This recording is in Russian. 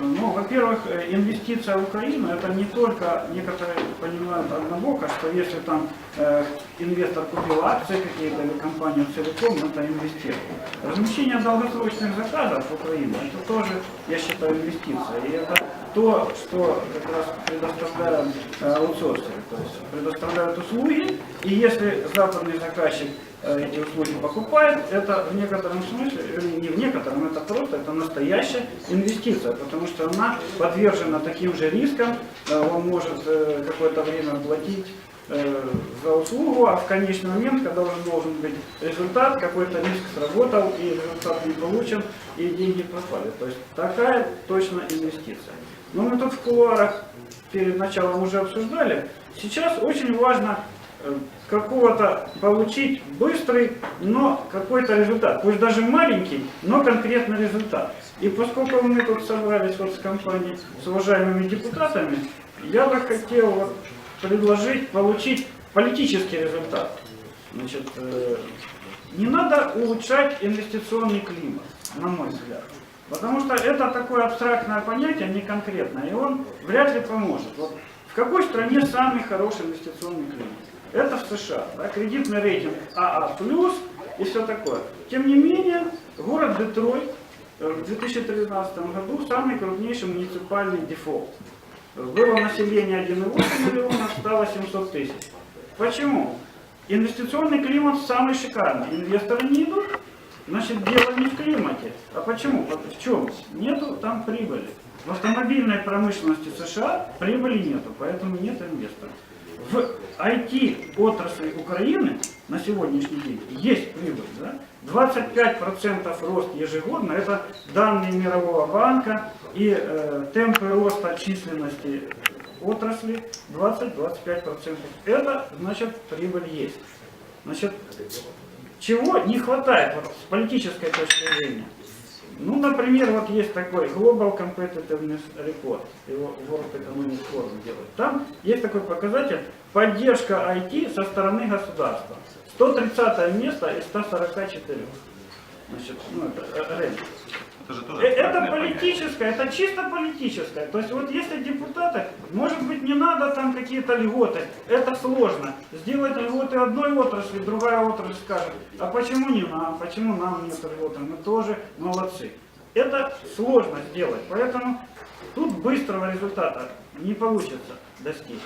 Ну, во-первых, э, инвестиция в Украину, это не только, некоторые понимают однобоко, что если там э, инвестор купил акции какие-то или компанию целиком, это инвестирование. Размещение долгосрочных заказов в Украину, это тоже, я считаю, инвестиция. И это то, что как раз предоставляют э, аутсорсеры, то есть предоставляют услуги, и если западный заказчик э, эти услуги покупает, это в некотором смысле, вернее, не в некотором, это просто, это настоящая инвестиция, потому что она подвержена таким же рискам, э, он может какое-то время платить за услугу, а в конечный момент, когда уже должен быть результат, какой-то риск сработал, и результат не получен, и деньги пропали. То есть такая точно инвестиция. Но мы тут в кулуарах перед началом уже обсуждали. Сейчас очень важно э, какого-то получить быстрый, но какой-то результат. Пусть даже маленький, но конкретный результат. И поскольку мы тут собрались вот с компанией, с уважаемыми депутатами, я бы хотел вот предложить получить политический результат. Значит, э, не надо улучшать инвестиционный климат, на мой взгляд. Потому что это такое абстрактное понятие, не конкретное, и он вряд ли поможет. Вот в какой стране самый хороший инвестиционный климат? Это в США. Да, кредитный рейтинг АА+, и все такое. Тем не менее, город Детройт э, в 2013 году самый крупнейший муниципальный дефолт. Было население 1,8 миллиона, стало 700 тысяч. Почему? Инвестиционный климат самый шикарный. Инвесторы не идут, значит дело не в климате. А почему? В чем? Нету там прибыли. В автомобильной промышленности США прибыли нету, поэтому нет инвесторов. В IT-отрасли Украины на сегодняшний день есть прибыль. Да? 25% рост ежегодно, это данные Мирового банка и э, темпы роста численности отрасли 20-25%. Это значит прибыль есть. Значит, чего не хватает вот, с политической точки зрения? Ну, например, вот есть такой Global Competitiveness Report, его World Economic Forum делает. Там есть такой показатель поддержка IT со стороны государства. 130 место из 144. Значит, ну, это же Э, Это политическое, это чисто политическое. То есть вот если депутаты, может быть не надо там какие-то льготы, это сложно. Сделать льготы одной отрасли, другая отрасль скажет, а почему не нам, почему нам нет льготы, мы тоже молодцы. Это сложно сделать, поэтому тут быстрого результата не получится достичь.